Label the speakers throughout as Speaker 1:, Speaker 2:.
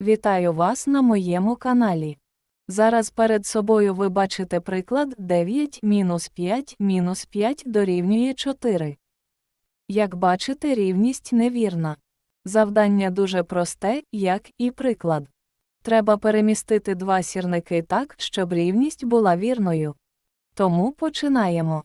Speaker 1: Вітаю вас на моєму каналі. Зараз перед собою ви бачите приклад 9 мінус 5 мінус 5 дорівнює 4. Як бачите, рівність невірна. Завдання дуже просте, як і приклад. Треба перемістити два сірники так, щоб рівність була вірною. Тому починаємо.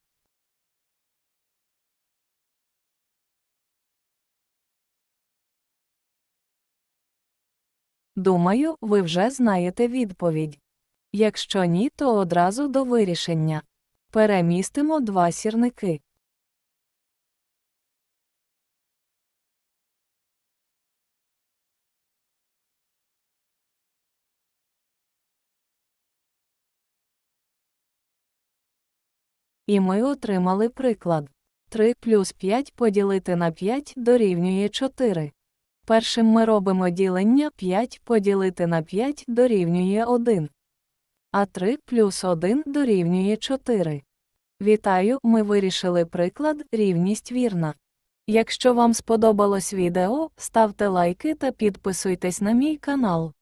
Speaker 1: Думаю, ви вже знаєте відповідь. Якщо ні, то одразу до вирішення. Перемістимо два сірники. І ми отримали приклад. 3 плюс 5 поділити на 5 дорівнює 4. Першим ми робимо ділення 5 поділити на 5 дорівнює 1. А 3 плюс 1 дорівнює 4. Вітаю, ми вирішили приклад рівність вірна. Якщо вам сподобалось відео, ставте лайки та підписуйтесь на мій канал.